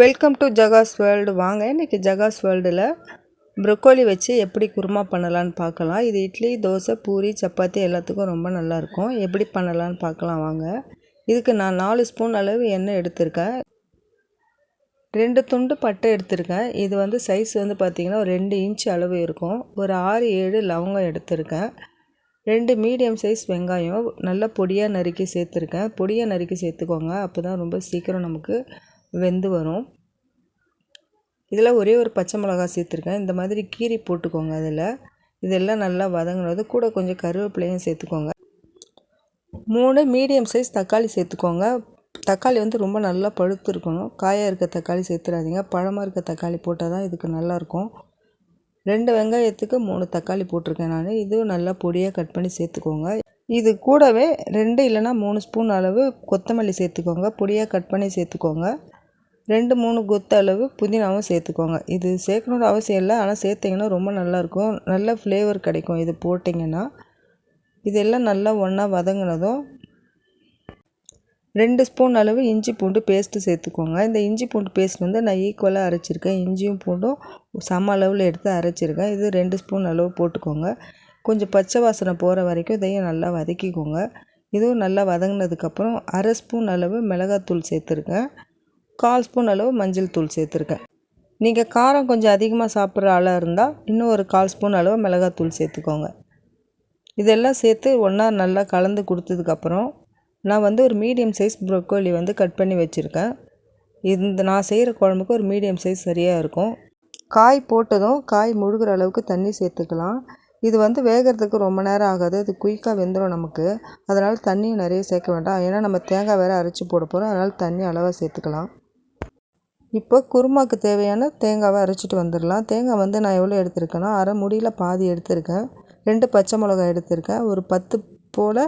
Welcome to ஜகாஸ் world வாங்க இன்றைக்கி ஜகாஸ் வேர்ல்டில் ப்ரொக்கோலி வச்சு எப்படி குருமா பண்ணலான்னு பார்க்கலாம். இது இட்லி தோசை பூரி சப்பாத்தி எல்லாத்துக்கும் ரொம்ப நல்லாயிருக்கும் எப்படி பண்ணலான்னு பார்க்கலாம் வாங்க. இதுக்கு நான் நாலு ஸ்பூன் அளவு எண்ணெய் எடுத்திருக்கேன். ரெண்டு துண்டு பட்டை எடுத்திருக்கேன். இது வந்து சைஸ் வந்து பார்த்திங்கன்னா ஒரு ரெண்டு இன்ச் அளவு இருக்கும். ஒரு ஆறு ஏழு லவங்கம் எடுத்திருக்கேன். ரெண்டு மீடியம் சைஸ் வெங்காயம் நல்லா பொடியாக நறுக்கி சேர்த்துருக்கேன். பொடியாக நறுக்கி சேர்த்துக்கோங்க அப்போ தான் ரொம்ப சீக்கிரம் நமக்கு வெந்து வரும். இதில் ஒரே ஒரு பச்சை மிளகாய் சேர்த்துருக்கேன். இந்த மாதிரி கீரி போட்டுக்கோங்க அதில். இதெல்லாம் நல்லா வதங்கினது கூட கொஞ்சம் கருவேப்பிலையும் சேர்த்துக்கோங்க. மூணு மீடியம் சைஸ் தக்காளி சேர்த்துக்கோங்க. தக்காளி வந்து ரொம்ப நல்லா பழுத்து இருக்கணும் காயாக இருக்க தக்காளி சேர்த்துடாதீங்க பழமாக இருக்க தக்காளி போட்டால் தான் இதுக்கு நல்லாயிருக்கும். ரெண்டு வெங்காயத்துக்கு மூணு தக்காளி போட்டிருக்கேன் நான். இதுவும் நல்லா பொடியாக கட் பண்ணி சேர்த்துக்கோங்க. இது கூடவே ரெண்டு இல்லைனா மூணு ஸ்பூன் அளவு கொத்தமல்லி சேர்த்துக்கோங்க. பொடியாக கட் பண்ணி சேர்த்துக்கோங்க. ரெண்டு மூணு கொத்து அளவு புதினாவும் சேர்த்துக்கோங்க. இது சேர்க்கணுன்ற அவசியம் இல்லை. ஆனால் சேர்த்திங்கன்னா ரொம்ப நல்லாயிருக்கும். நல்ல ஃப்ளேவர் கிடைக்கும் இது போட்டிங்கன்னா. இதெல்லாம் நல்லா ஒன்றா வதங்கினதும் ரெண்டு ஸ்பூன் அளவு இஞ்சி பூண்டு பேஸ்ட்டு சேர்த்துக்கோங்க. இந்த இஞ்சி பூண்டு பேஸ்ட் வந்து நான் ஈக்குவலாக அரைச்சிருக்கேன். இஞ்சியும் பூண்டும் சம அளவில் எடுத்து அரைச்சிருக்கேன். இது ரெண்டு ஸ்பூன் அளவு போட்டுக்கோங்க. கொஞ்சம் பச்சை வாசனை போகிற வரைக்கும் இதையும் நல்லா வதக்கிக்கோங்க. இதுவும் நல்லா வதங்கினதுக்கப்புறம் அரை ஸ்பூன் அளவு மிளகாத்தூள் சேர்த்துருக்கேன். கால் ஸ்பூன் அளவு மஞ்சள் தூள் சேர்த்துருக்கேன். நீங்கள் காரம் கொஞ்சம் அதிகமாக சாப்பிட்ற ஆளாக இருந்தால் இன்னும் ஒரு கால் ஸ்பூன் அளவு மிளகாத்தூள் சேர்த்துக்கோங்க. இதெல்லாம் சேர்த்து ஒன்றா நல்லா கலந்து கொடுத்ததுக்கப்புறம் நான் வந்து ஒரு மீடியம் சைஸ் ப்ரொக்கோலி வந்து கட் பண்ணி வச்சுருக்கேன். இந்த நான் செய்கிற குழம்புக்கு ஒரு மீடியம் சைஸ் சரியாக இருக்கும். காய் போட்டதும் காய் முழுகிற அளவுக்கு தண்ணி சேர்த்துக்கலாம். இது வந்து வேகிறதுக்கு ரொம்ப நேரம் ஆகாது. அது குயிக்காக வெந்துடும் நமக்கு. அதனால் தண்ணியும் நிறைய சேர்க்க வேண்டாம். ஏன்னா நம்ம தேங்காய் வேறு அரைச்சி போட போகிறோம் அதனால் தண்ணி அளவாக சேர்த்துக்கலாம். இப்போ குருமாவுக்கு தேவையான தேங்காவை அரைச்சிட்டு வந்துடலாம். தேங்காய் வந்து நான் எவ்வளோ எடுத்திருக்கேன்னா அரை முடியில் பாதி எடுத்திருக்கேன். ரெண்டு பச்சை மிளகாய் எடுத்திருக்கேன். ஒரு பத்து போல்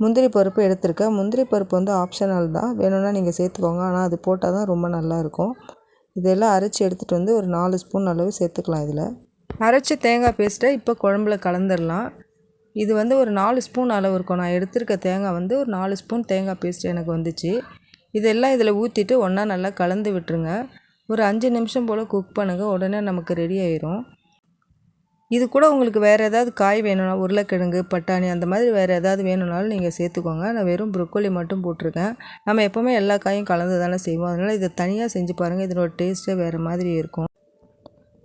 முந்திரி பருப்பு எடுத்திருக்கேன். முந்திரி பருப்பு வந்து ஆப்ஷனல் தான். வேணும்னா நீங்கள் சேர்த்துக்கோங்க. ஆனால் அது போட்டால் தான் ரொம்ப நல்லாயிருக்கும் இதெல்லாம் அரைச்சி எடுத்துகிட்டு வந்து ஒரு நாலு ஸ்பூன் அளவு சேர்த்துக்கலாம் இதில். அரைச்ச தேங்காய் பேஸ்ட்டை இப்போ குழம்புல கலந்துடலாம். இது வந்து ஒரு நாலு ஸ்பூன் அளவு இருக்கும். நான் எடுத்திருக்க தேங்காய் வந்து ஒரு நாலு ஸ்பூன் தேங்காய் பேஸ்ட் எனக்கு வந்துச்சு. இதெல்லாம் இதில் ஊற்றிட்டு ஒன்றா நல்லா கலந்து விட்டுருங்க. ஒரு அஞ்சு நிமிஷம் போல் குக் பண்ணுங்கள் உடனே நமக்கு ரெடி ஆயிரும். இது கூட உங்களுக்கு வேறு ஏதாவது காய் வேணும்னா உருளைக்கிழங்கு பட்டாணி அந்த மாதிரி வேறு ஏதாவது வேணும்னாலும் நீங்கள் சேர்த்துக்கோங்க. நான் வெறும் ப்ரொக்கோலி மட்டும் போட்டிருக்கேன். நம்ம எப்போவுமே எல்லா காயும் கலந்து தானே செய்வோம். அதனால் இதை தனியாக செஞ்சு பாருங்கள் இதனோட டேஸ்ட்டே வேறு மாதிரி இருக்கும்.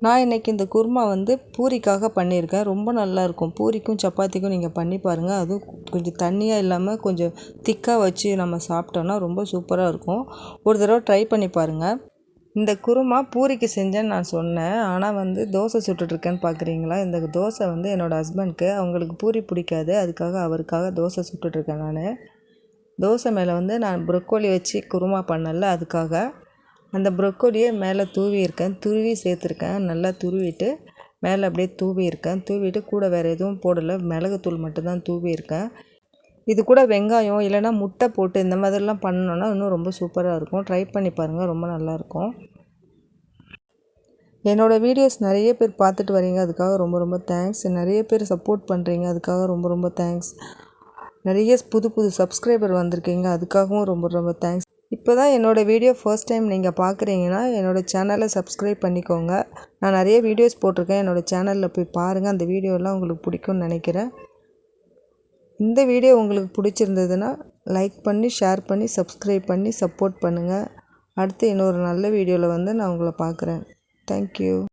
நான் இன்றைக்கி இந்த குருமா வந்து பூரிக்காக பண்ணியிருக்கேன். ரொம்ப நல்லாயிருக்கும். பூரிக்கும் சப்பாத்திக்கும் நீங்கள் பண்ணி பாருங்கள் அதுவும் கொஞ்சம் தண்ணியாக இல்லாமல் கொஞ்சம் திக்காக வச்சு நம்ம சாப்பிட்டோன்னா ரொம்ப சூப்பராக இருக்கும். ஒரு தடவை ட்ரை பண்ணி பாருங்கள் இந்த குருமா பூரிக்கு செஞ்சேன்னு நான் சொன்னேன். ஆனால் வந்து தோசை சுட்டுட்ருக்கேன்னு பார்க்குறீங்களா இந்த தோசை வந்து என்னோடய ஹஸ்பண்ட்க்கு அவங்களுக்கு பூரி பிடிக்காது. அதுக்காக அவருக்காக தோசை சுட்டுட்ருக்கேன் நான். தோசை மேலே வந்து நான் ப்ரொக்கோலி வச்சு குருமா பண்ணல. அதுக்காக அந்த ப்ரொக்கோலியை மேலே தூவியிருக்கேன் துருவி சேர்த்துருக்கேன். நல்லா துருவிட்டு மேலே அப்படியே தூவியிருக்கேன் தூவிட்டு கூட வேறு எதுவும் போடலை. மிளகுத்தூள் மட்டும்தான் தூவியிருக்கேன் இது கூட வெங்காயம் இல்லைனா முட்டை போட்டு இந்த மாதிரிலாம் பண்ணோன்னா இன்னும் ரொம்ப சூப்பராக இருக்கும். ட்ரை பண்ணி பாருங்கள் ரொம்ப நல்லாயிருக்கும். என்னோடய வீடியோஸ் நிறைய பேர் பார்த்துட்டு வரீங்க. அதுக்காக ரொம்ப ரொம்ப தேங்க்ஸ் நிறைய பேர் சப்போர்ட் பண்ணுறீங்க அதுக்காக ரொம்ப ரொம்ப தேங்க்ஸ் நிறைய புது புது சப்ஸ்கிரைபர் வந்திருக்கீங்க. அதுக்காகவும் ரொம்ப ரொம்ப தேங்க்ஸ் இப்போ தான் என்னோடய வீடியோ ஃபர்ஸ்ட் டைம் நீங்கள் பார்க்குறீங்கன்னா என்னோடய சேனலை சப்ஸ்கிரைப் பண்ணிக்கோங்க. நான் நிறைய வீடியோஸ் போட்டிருக்கேன். என்னோடய சேனலில் போய் பாருங்கள் அந்த வீடியோலாம் உங்களுக்கு பிடிக்கும்னு நினைக்கிறேன். இந்த வீடியோ உங்களுக்கு பிடிச்சிருந்ததுன்னா லைக் பண்ணி ஷேர் பண்ணி சப்ஸ்கிரைப் பண்ணி சப்போர்ட் பண்ணுங்கள் அடுத்து இன்னொரு நல்ல வீடியோவில் வந்து நான் உங்களை பார்க்குறேன் தேங்க்யூ